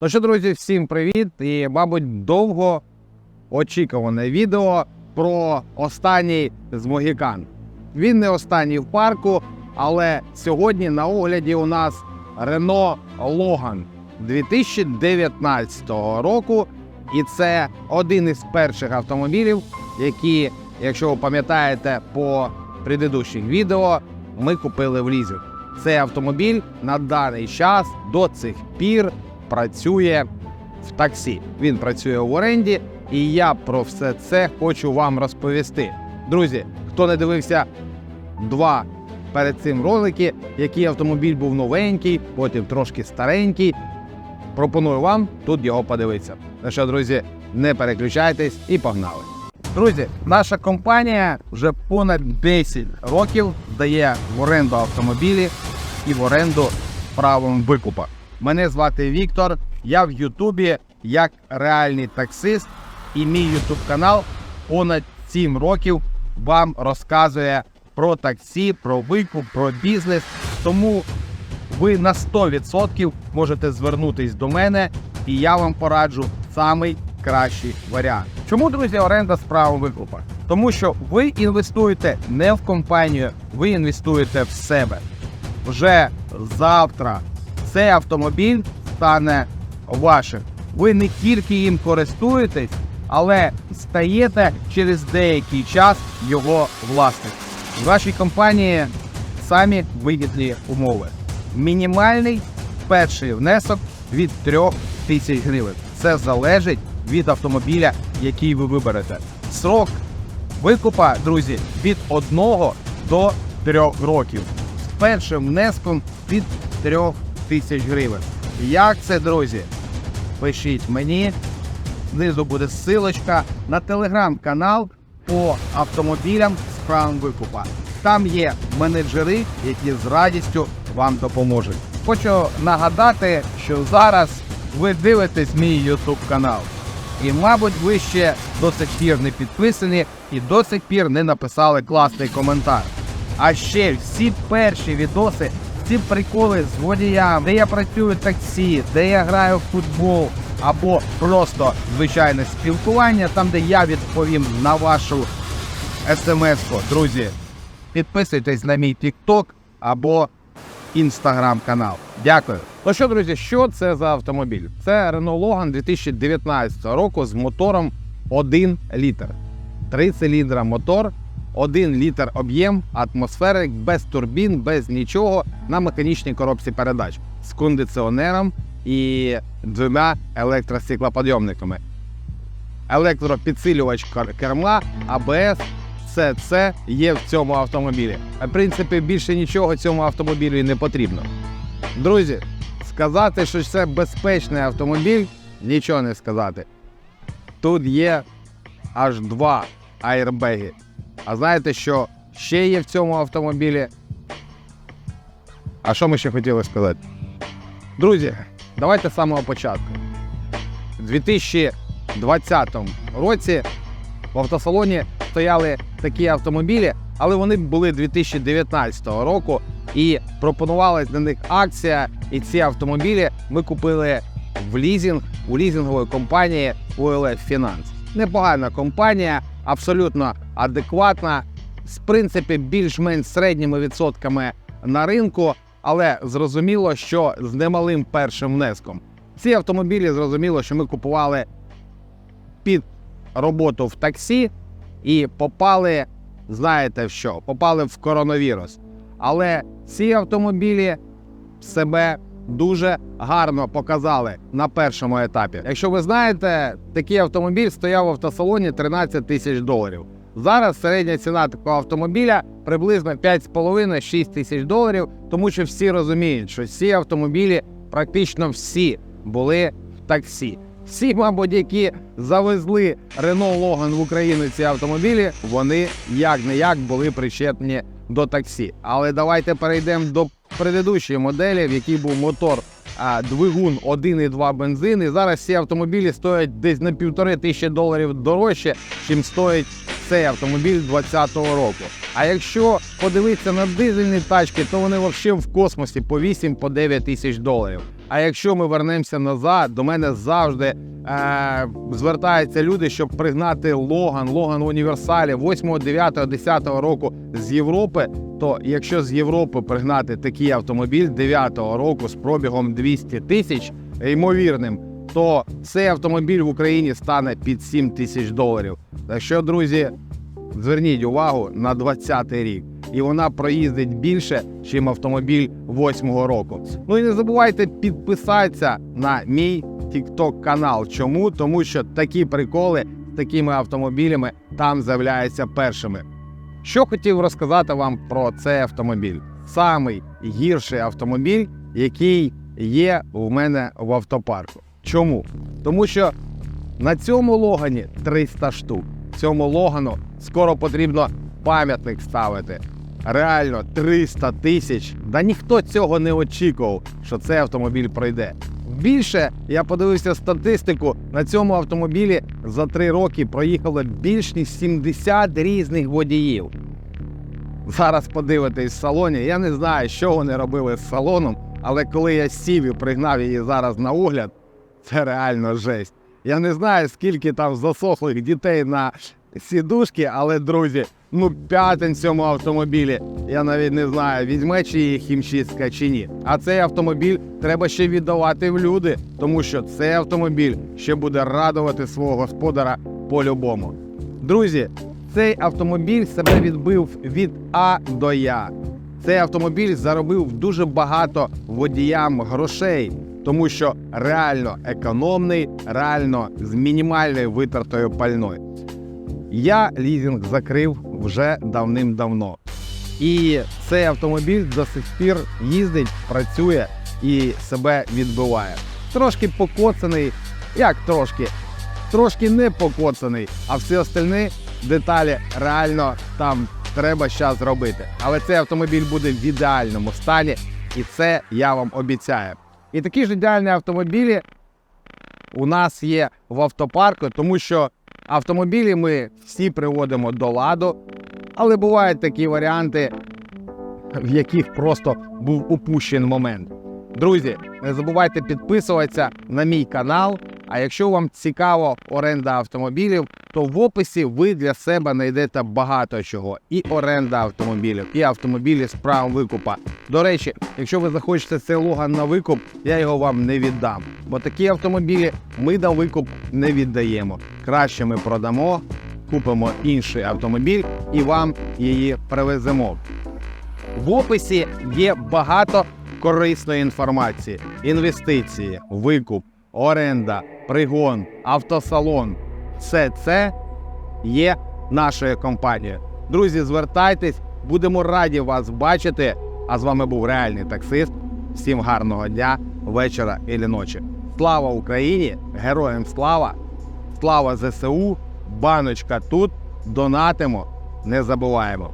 Ну що, друзі, всім привіт! І, мабуть, довго очікуване відео про останній з Могікан. Він не останній в парку, але сьогодні на огляді у нас Renault Logan 2019 року. І це один із перших автомобілів, які, якщо ви пам'ятаєте по предыдущих відео, ми купили в лізинг. Цей автомобіль на даний час до цих пір працює в таксі. Він працює в оренді, і я про все це хочу вам розповісти. Друзі, хто не дивився два перед цим ролики, який автомобіль був новенький, потім трошки старенький. Пропоную вам тут його подивитися. Ну що, друзі, не переключайтесь і погнали. Друзі, наша компанія вже понад 10 років дає в оренду автомобілі і в оренду правом викупа. Мене звати Віктор. Я в Ютубі як реальний таксист, і мій Ютуб канал понад 7 років вам розказує про таксі, про викуп, про бізнес. Тому ви на 100% можете звернутись до мене, і я вам пораджу самий кращий варіант. Чому, друзі, оренда з правом викупа? Тому що ви інвестуєте не в компанію, ви інвестуєте в себе. Вже завтра цей автомобіль стане вашим. Ви не тільки їм користуєтесь, але стаєте через деякий час його власником. В вашій компанії самі вигідні умови. Мінімальний перший внесок від 3 тисяч гривень. Це залежить від автомобіля, який ви виберете. Срок викупа, друзі, від 1 до 3 років. З першим внеском від 3 тисяч гривень. Як це, друзі? Пишіть мені. Знизу буде ссылочка на телеграм-канал по автомобілям з правом викупа. Там є менеджери, які з радістю вам допоможуть. Хочу нагадати, що зараз ви дивитесь мій YouTube канал. І, мабуть, ви ще до сих пір не підписані і до сих пір не написали класний коментар. А ще всі перші відоси, всі приколи з водіям, де я працюю в таксі, де я граю в футбол, або просто звичайне спілкування, там де я відповім на вашу смс-ку. Друзі, підписуйтесь на мій TikTok або інстаграм канал. Дякую. Ну що, друзі, що це за автомобіль? Це Renault Logan 2019 року з мотором 1 літр. Три циліндра мотор, 1 літр об'єм, атмосферик, без турбін, без нічого на механічній коробці передач з кондиціонером і двома електростеклоподйомниками. Електропідсилювач керма, АБС, все це є в цьому автомобілі. В принципі, більше нічого цьому автомобілю і не потрібно. Друзі, сказати, що це безпечний автомобіль, нічого не сказати. Тут є аж два аербеги. А знаєте, що ще є в цьому автомобілі? А що ми ще хотіли сказати? Друзі, давайте з самого початку. У 2020 році в автосалоні стояли такі автомобілі, але вони були 2019 року і пропонувалась на них акція. І ці автомобілі ми купили в лізинг у лізингової компанії OLF Finance. Непогана компанія, абсолютно адекватна, з принципі, більш-менш середніми відсотками на ринку, але зрозуміло, що з немалим першим внеском. Ці автомобілі зрозуміло, що ми купували під роботу в таксі і попали, знаєте в що? Попали в коронавірус. Але ці автомобілі себе дуже гарно показали на першому етапі. Якщо ви знаєте, такий автомобіль стояв в автосалоні 13 тисяч доларів. Зараз середня ціна такого автомобіля приблизно 5,5-6 тисяч доларів, тому що всі розуміють, що ці автомобілі практично всі були в таксі. Всі, мабуть, які завезли Renault Logan в Україну ці автомобілі, вони як не як були причетні до таксі. Але давайте перейдемо до предыдущої моделі, в якій був мотор а, двигун 1,2 бензин. І зараз ці автомобілі стоять десь на півтори тисячі доларів дорожче, чим стоїть цей автомобіль 2020 року. А якщо подивитися на дизельні тачки, то вони взагалі в космосі по 8 по тисяч доларів. А якщо ми вернемося назад, до мене завжди е, звертаються люди, щоб пригнати Логан, Логан універсалі 8, 9, 10 року з Європи. То якщо з Європи пригнати такий автомобіль 9-го року з пробігом 200 тисяч, ймовірним, то цей автомобіль в Україні стане під 7 тисяч доларів. Так що, друзі, зверніть увагу на 20-й рік. І вона проїздить більше, ніж автомобіль 8-го року. Ну і не забувайте підписатися на мій TikTok канал. Чому? Тому що такі приколи з такими автомобілями там з'являються першими. Що хотів розказати вам про цей автомобіль? Самий гірший автомобіль, який є у мене в автопарку. Чому? Тому що на цьому логані 300 штук. Цьому логану скоро потрібно пам'ятник ставити. Реально 300 тисяч. Да ніхто цього не очікував, що цей автомобіль пройде. Більше я подивився статистику. На цьому автомобілі за 3 роки проїхало більш ніж 70 різних водіїв. Зараз подивитись в салоні. Я не знаю, що вони робили з салоном, але коли я сів і пригнав її зараз на огляд, це реально жесть. Я не знаю, скільки там засохлих дітей на сідушки, але друзі, ну п'ятин цьому автомобілі. Я навіть не знаю, візьме чи її хімчистка чи ні. А цей автомобіль треба ще віддавати в люди, тому що цей автомобіль ще буде радувати свого господара по-любому. Друзі, цей автомобіль себе відбив від А до Я. Цей автомобіль заробив дуже багато водіям грошей, тому що реально економний, реально з мінімальною витратою пальної. Я лізинг закрив вже давним-давно. І цей автомобіль до сих пір їздить, працює і себе відбиває. Трошки покоцаний, як трошки, трошки не покоцаний, а всі остальні деталі реально там треба зараз робити. Але цей автомобіль буде в ідеальному стані, і це я вам обіцяю. І такі ж ідеальні автомобілі у нас є в автопарку, тому що автомобілі ми всі приводимо до ладу, але бувають такі варіанти, в яких просто був упущений момент. Друзі, не забувайте підписуватися на мій канал. А якщо вам цікаво оренда автомобілів, то в описі ви для себе знайдете багато чого: і оренда автомобілів, і автомобілі з правом викупа. До речі, якщо ви захочете цей логан на викуп, я його вам не віддам. Бо такі автомобілі ми на викуп не віддаємо. Краще ми продамо, купимо інший автомобіль і вам її привеземо. В описі є багато корисної інформації: інвестиції, викуп, оренда, пригон, автосалон. Все це є нашою компанією. Друзі, звертайтесь, будемо раді вас бачити. А з вами був реальний таксист. Всім гарного дня, вечора і ночі. Слава Україні! Героям слава! Слава ЗСУ! Баночка тут! Донатимо! Не забуваємо!